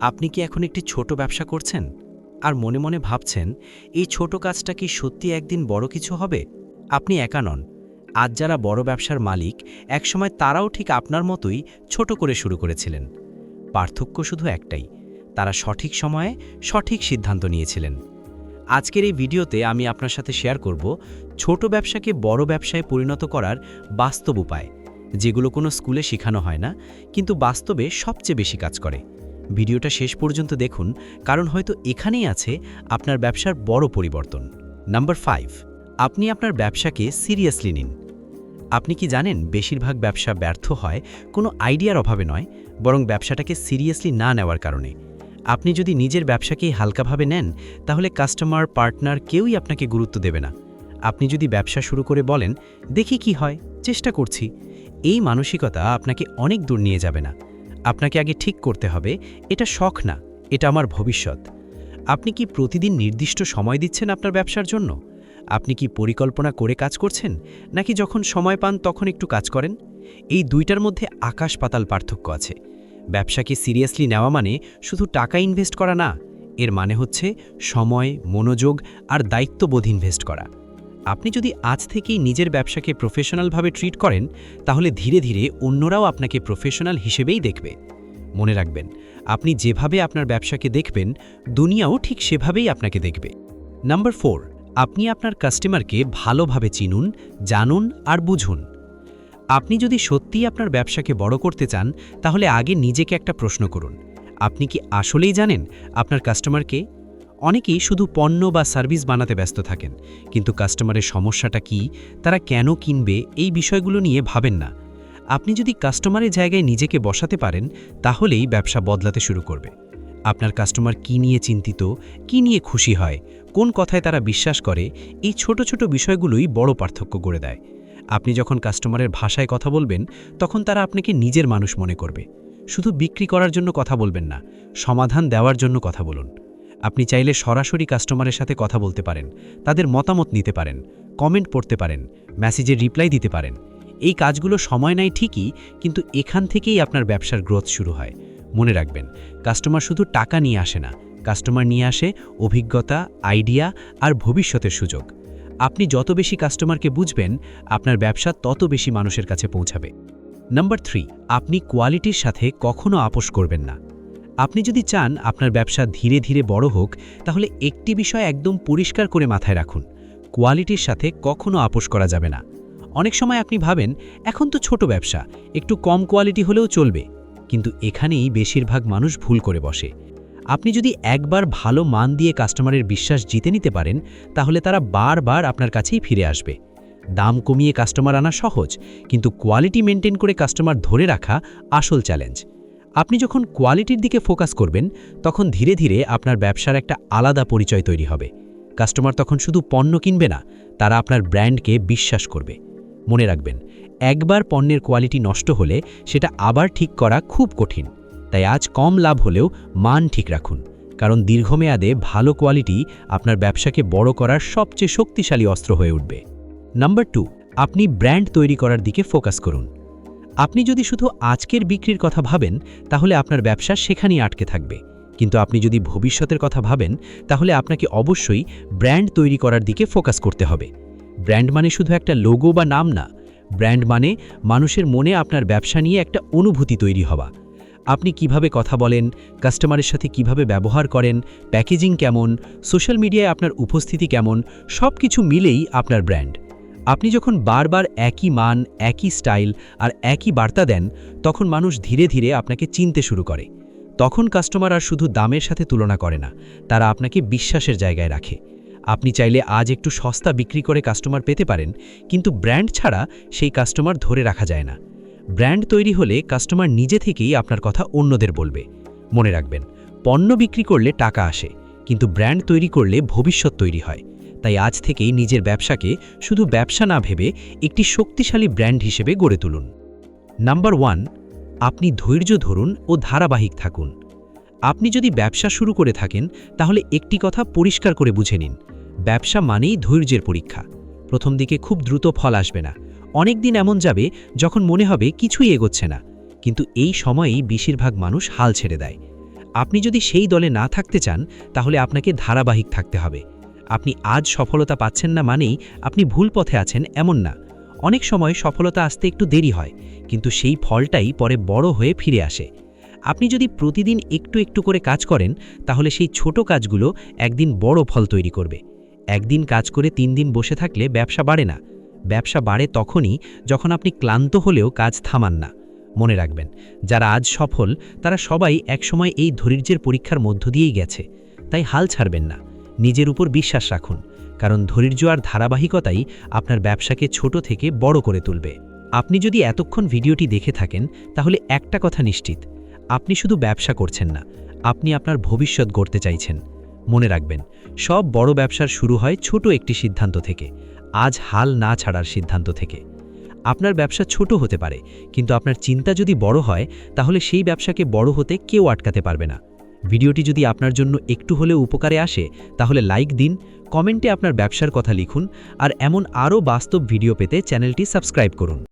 আপনি কি এখন একটি ছোট ব্যবসা করছেন? আর মনে মনে ভাবছেন, এই ছোট কাজটা কি সত্যি একদিন বড় কিছু হবে? আপনি একা নন। আজ যারা বড় ব্যবসার মালিক, একসময় তারাও ঠিক আপনার মতোই ছোট করে শুরু করেছিলেন। পার্থক্য শুধু একটাই, তারা সঠিক সময়ে সঠিক সিদ্ধান্ত নিয়েছিলেন। আজকের এই ভিডিওতে আমি আপনার সাথে শেয়ার করব ছোট ব্যবসাকে বড় ব্যবসায় পরিণত করার বাস্তব উপায়, যেগুলো কোনো স্কুলে শেখানো হয় না, কিন্তু বাস্তবে সবচেয়ে বেশি কাজ করে। ভিডিওটা শেষ পর্যন্ত দেখুন, কারণ হয়তো এখানেই আছে আপনার ব্যবসার বড় পরিবর্তন। নাম্বার ফাইভ আপনি আপনার ব্যবসাকে সিরিয়াসলি নিন। আপনি কি জানেন বেশিরভাগ ব্যবসা ব্যর্থ হয় কোনো আইডিয়ার অভাবে নয়, বরং ব্যবসাটাকে সিরিয়াসলি না নেওয়ার কারণে। আপনি যদি নিজের ব্যবসাকেই হালকাভাবে নেন, তাহলে কাস্টমার পার্টনার কেউই আপনাকে গুরুত্ব দেবে না। আপনি যদি ব্যবসা শুরু করে বলেন, দেখি কি হয়, চেষ্টা করছি। এই মানসিকতা আপনাকে অনেক দূর নিয়ে যাবে না। আপনাকে আগে ঠিক করতে হবে, এটা শখ না, এটা আমার ভবিষ্যৎ। আপনি কি প্রতিদিন নির্দিষ্ট সময় দিচ্ছেন আপনার ব্যবসার জন্য? আপনি কি পরিকল্পনা করে কাজ করছেন, নাকি যখন সময় পান তখন একটু কাজ করেন? এই দুইটার মধ্যে আকাশ পাতাল পার্থক্য আছে। ব্যবসাকে সিরিয়াসলি নেওয়া মানে শুধু টাকা ইনভেস্ট করা না, এর মানে হচ্ছে সময়, মনোযোগ আর দায়িত্ববোধ ইনভেস্ট করা। আপনি যদি আজ থেকেই নিজের ব্যবসাকে প্রফেশনালভাবে ট্রিট করেন, তাহলে ধীরে ধীরে অন্যরাও আপনাকে প্রফেশনাল হিসেবেই দেখবে। মনে রাখবেন, আপনি যেভাবে আপনার ব্যবসাকে দেখবেন, দুনিয়াও ঠিক সেভাবেই আপনাকে দেখবে। নাম্বার ফোর, আপনি আপনার কাস্টমারকে ভালোভাবে চিনুন, জানুন আর বুঝুন। আপনি যদি সত্যিই আপনার ব্যবসাকে বড় করতে চান, তাহলে আগে নিজেকে একটা প্রশ্ন করুন। আপনি কি আসলেই জানেন আপনার কাস্টমারকে? অনেকেই শুধু পণ্য বা সার্ভিস বানাতে ব্যস্ত থাকেন, কিন্তু কাস্টমারের সমস্যাটা কি, তারা কেন কিনবে, এই বিষয়গুলো নিয়ে ভাবেন না। আপনি যদি কাস্টমারের জায়গায় নিজেকে বসাতে পারেন, তাহলেই ব্যবসা বদলাতে শুরু করবে। আপনার কাস্টমার কি নিয়ে চিন্তিত, কি নিয়ে খুশি হয়, কোন কথায় তারা বিশ্বাস করে, এই ছোট ছোট বিষয়গুলোই বড় পার্থক্য করে দেয়। আপনি যখন কাস্টমারের ভাষায় কথা বলবেন, তখন তারা আপনাকে নিজের মানুষ মনে করবে। শুধু বিক্রি করার জন্য কথা বলবেন না, সমাধান দেওয়ার জন্য কথা বলুন। আপনি চাইলে সরাসরি কাস্টমারের সাথে কথা বলতে পারেন, তাদের মতামত নিতে পারেন, কমেন্ট পড়তে পারেন মেসেজের রিপ্লাই দিতে পারেন। এই কাজগুলো সময় নেয় ঠিকই, কিন্তু এখান থেকেই আপনার ব্যবসার গ্রোথ শুরু হয়। মনে রাখবেন, কাস্টমার শুধু টাকা নিয়ে আসে না, কাস্টমার নিয়ে আসে অভিজ্ঞতা, আইডিয়া আর ভবিষ্যতের সুযোগ। আপনি যত বেশি কাস্টমারকে বুঝবেন, আপনার ব্যবসা তত বেশি মানুষের কাছে পৌঁছাবে। নাম্বার থ্রি, আপনি কোয়ালিটির সাথে কখনো আপোষ করবেন না। আপনি যদি চান আপনার ব্যবসা ধীরে ধীরে বড় হোক, তাহলে একটি বিষয় একদম পরিষ্কার করে মাথায় রাখুন। কোয়ালিটির সাথে কখনো আপোষ করা যাবে না। অনেক সময় আপনি ভাবেন, এখন তো ছোট ব্যবসা, একটু কম কোয়ালিটি হলেও চলবে। কিন্তু এখানেই বেশিরভাগ মানুষ ভুল করে বসে। আপনি যদি একবার ভালো মান দিয়ে কাস্টমারের বিশ্বাস জিতে নিতে পারেন, তাহলে তারা বারবার আপনার কাছেই ফিরে আসবে। দাম কমিয়ে কাস্টমার আনা সহজ, কিন্তু কোয়ালিটি মেনটেন করে কাস্টমার ধরে রাখা আসল চ্যালেঞ্জ। আপনি যখন কোয়ালিটির দিকে ফোকাস করবেন, তখন ধীরে ধীরে আপনার ব্যবসার একটা আলাদা পরিচয় তৈরি হবে। কাস্টমার তখন শুধু পণ্য কিনবে না, তারা আপনার ব্র্যান্ডকে বিশ্বাস করবে। মনে রাখবেন, একবার পণ্যের কোয়ালিটি নষ্ট হলে সেটা আবার ঠিক করা খুব কঠিন। তাই আজ কম লাভ হলেও মান ঠিক রাখুন। কারণ দীর্ঘমেয়াদে ভালো কোয়ালিটি আপনার ব্যবসাকে বড় করার সবচেয়ে শক্তিশালী অস্ত্র হয়ে উঠবে। নাম্বার টু, আপনি ব্র্যান্ড তৈরি করার দিকে ফোকাস করুন। আপনি যদি শুধু আজকের বিক্রির কথা ভাবেন, তাহলে আপনার ব্যবসা সেখানেই আটকে থাকবে। কিন্তু আপনি যদি ভবিষ্যতের কথা ভাবেন, তাহলে আপনাকে অবশ্যই ব্র্যান্ড তৈরি করার দিকে ফোকাস করতে হবে। ব্র্যান্ড মানে শুধু একটা লোগো বা নাম না, ব্র্যান্ড মানে মানুষের মনে আপনার ব্যবসা নিয়ে একটা অনুভূতি তৈরি হওয়া। আপনি কীভাবে কথা বলেন, কাস্টমারের সাথে কীভাবে ব্যবহার করেন, প্যাকেজিং কেমন, সোশ্যাল মিডিয়ায় আপনার উপস্থিতি কেমন সব কিছু মিলেই আপনার ব্র্যান্ড। আপনি যখন বারবার একই মান, একই স্টাইল আর একই বার্তা দেন, তখন মানুষ ধীরে ধীরে আপনাকে চিনতে শুরু করে। তখন কাস্টমার আর শুধু দামের সাথে তুলনা করে না, তারা আপনাকে বিশ্বাসের জায়গায় রাখে। আপনি চাইলে আজ একটু সস্তা বিক্রি করে কাস্টমার পেতে পারেন, কিন্তু ব্র্যান্ড ছাড়া সেই কাস্টমার ধরে রাখা যায় না। ব্র্যান্ড তৈরি হলে কাস্টমার নিজে থেকেই আপনার কথা অন্যদের বলবে। মনে রাখবেন, পণ্য বিক্রি করলে টাকা আসে, কিন্তু ব্র্যান্ড তৈরি করলে ভবিষ্যৎ তৈরি হয়। তাই আজ থেকেই নিজের ব্যবসাকে শুধু ব্যবসা না ভেবে একটি শক্তিশালী ব্র্যান্ড হিসেবে গড়ে তুলুন। নাম্বার ওয়ান, আপনি ধৈর্য ধরুন ও ধারাবাহিক থাকুন। আপনি যদি ব্যবসা শুরু করে থাকেন, তাহলে একটি কথা পরিষ্কার করে বুঝে নিন। ব্যবসা মানেই ধৈর্যের পরীক্ষা। প্রথম দিকে খুব দ্রুত ফল আসবে না। অনেক দিন এমন যাবে যখন মনে হবে কিছুই এগোচ্ছে না। কিন্তু এই সময়েই বেশিরভাগ মানুষ হাল ছেড়ে দেয়। আপনি যদি সেই দলে না থাকতে চান, তাহলে আপনাকে ধারাবাহিক থাকতে হবে। আপনি আজ সফলতা পাচ্ছেন না মানেই আপনি ভুল পথে আছেন এমন না। অনেক সময় সফলতা আসতে একটু দেরি হয়, কিন্তু সেই ফলটাই পরে বড় হয়ে ফিরে আসে। আপনি যদি প্রতিদিন একটু একটু করে কাজ করেন, তাহলে সেই ছোট কাজগুলো একদিন বড় ফল তৈরি করবে। একদিন কাজ করে তিন দিন বসে থাকলে ব্যবসা বাড়ে না। ব্যবসা বাড়ে তখনই যখন আপনি ক্লান্ত হলেও কাজ থামান না। মনে রাখবেন, যারা আজ সফল, তারা সবাই একসময় এই ধৈর্যের পরীক্ষার মধ্য দিয়েই গেছে। তাই হাল ছাড়বেন না। নিজের উপর বিশ্বাস রাখুন, কারণ ধৈর্য আর ধারাবাহিকতাই আপনার ব্যবসাকে ছোট থেকে বড় করে তুলবে। আপনি যদি এতক্ষণ ভিডিওটি দেখে থাকেন, তাহলে একটা কথা নিশ্চিত, আপনি শুধু ব্যবসা করছেন না, আপনি আপনার ভবিষ্যৎ গড়তে চাইছেন। মনে রাখবেন, সব বড় ব্যবসার শুরু হয় ছোট একটি সিদ্ধান্ত থেকে, আজ হাল না ছাড়ার সিদ্ধান্ত থেকে। আপনার ব্যবসা ছোট হতে পারে, কিন্তু আপনার চিন্তা যদি বড় হয়, তাহলে সেই ব্যবসাকে বড় হতে কেউ আটকাতে পারবে না। ভিডিওটি যদি আপনার জন্য একটু হলেও উপকারে আসে, তাহলে লাইক দিন, কমেন্টে আপনার ব্যবসার কথা লিখুন, আর এমন আরও বাস্তব ভিডিও পেতে চ্যানেলটি সাবস্ক্রাইব করুন।